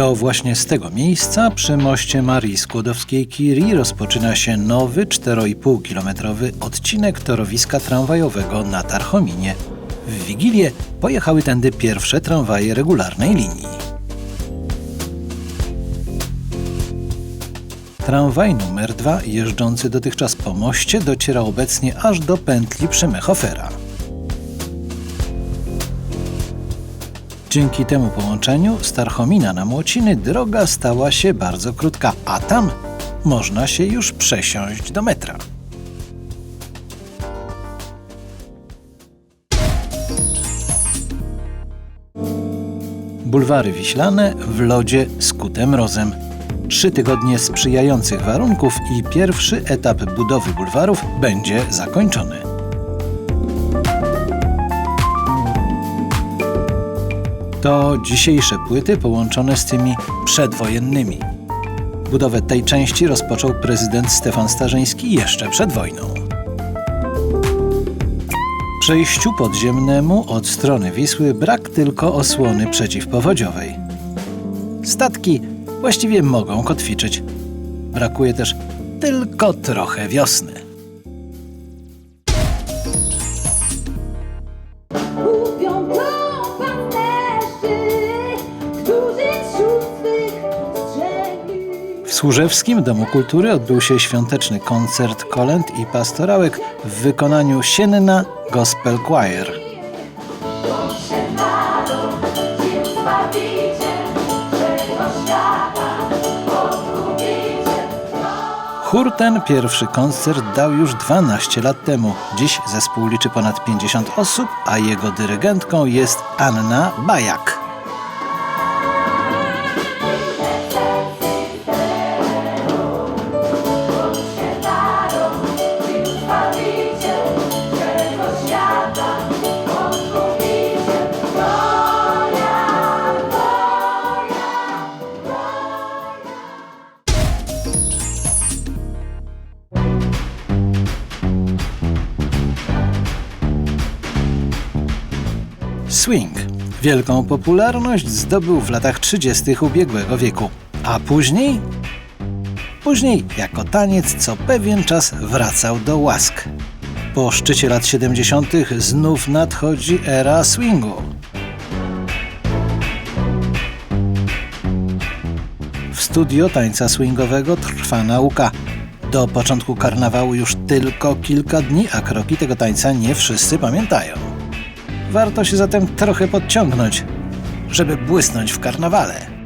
To właśnie z tego miejsca przy moście Marii Skłodowskiej-Curie rozpoczyna się nowy 4,5-kilometrowy odcinek torowiska tramwajowego na Tarchominie. W Wigilię pojechały tędy pierwsze tramwaje regularnej linii. Tramwaj numer 2, jeżdżący dotychczas po moście, dociera obecnie aż do pętli przy Mechofera. Dzięki temu połączeniu z Tarchomina na Młociny droga stała się bardzo krótka, a tam można się już przesiąść do metra. Bulwary Wiślane w lodzie skute mrozem. Trzy tygodnie sprzyjających warunków i pierwszy etap budowy bulwarów będzie zakończony. To dzisiejsze płyty połączone z tymi przedwojennymi. Budowę tej części rozpoczął prezydent Stefan Starzyński jeszcze przed wojną. Przejściu podziemnemu od strony Wisły brak tylko osłony przeciwpowodziowej. Statki właściwie mogą kotwiczyć. Brakuje też tylko trochę wiosny. Służewskim Domu Kultury odbył się świąteczny koncert kolęd i pastorałek w wykonaniu Sienna Gospel Choir. Chór ten pierwszy koncert dał już 12 lat temu. Dziś zespół liczy ponad 50 osób, a jego dyrygentką jest Anna Bajak. Swing. Wielką popularność zdobył w latach 30. ubiegłego wieku, a później? Później jako taniec co pewien czas wracał do łask. Po szczycie lat 70. znów nadchodzi era swingu. W studio tańca swingowego trwa nauka. Do początku karnawału już tylko kilka dni, a kroki tego tańca nie wszyscy pamiętają. Warto się zatem trochę podciągnąć, żeby błysnąć w karnawale.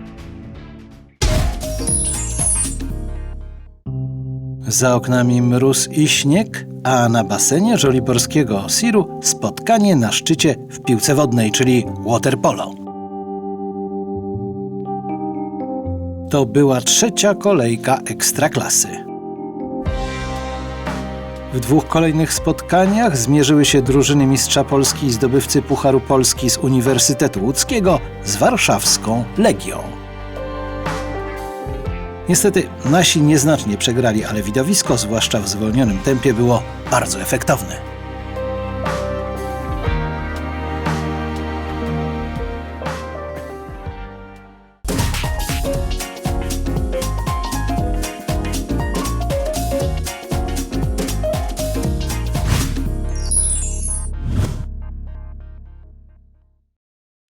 Za oknami mróz i śnieg, a na basenie żoliborskiego Siru spotkanie na szczycie w piłce wodnej, czyli waterpolo. To była trzecia kolejka ekstraklasy. W dwóch kolejnych spotkaniach zmierzyły się drużyny mistrza Polski i zdobywcy Pucharu Polski z Uniwersytetu Łódzkiego z warszawską Legią. Niestety nasi nieznacznie przegrali, ale widowisko, zwłaszcza w zwolnionym tempie, było bardzo efektowne.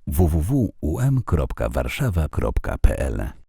www.um.warszawa.pl